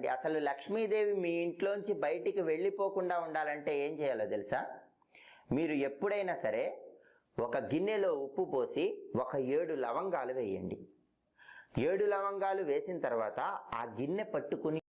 ఉండాలండి అసలు లక్ష్మీదేవి మీ ఇంట్లోంచి బయటికి వెళ్ళిపోకుండా ఉండాలంటే ఏం చేయాలో తెలుసా? మీరు ఎప్పుడైనా సరే ఒక గిన్నెలో ఉప్పు పోసి ఒక ఏడు లవంగాలు వేయండి. ఏడు లవంగాలు వేసిన తర్వాత ఆ గిన్నె పట్టుకుని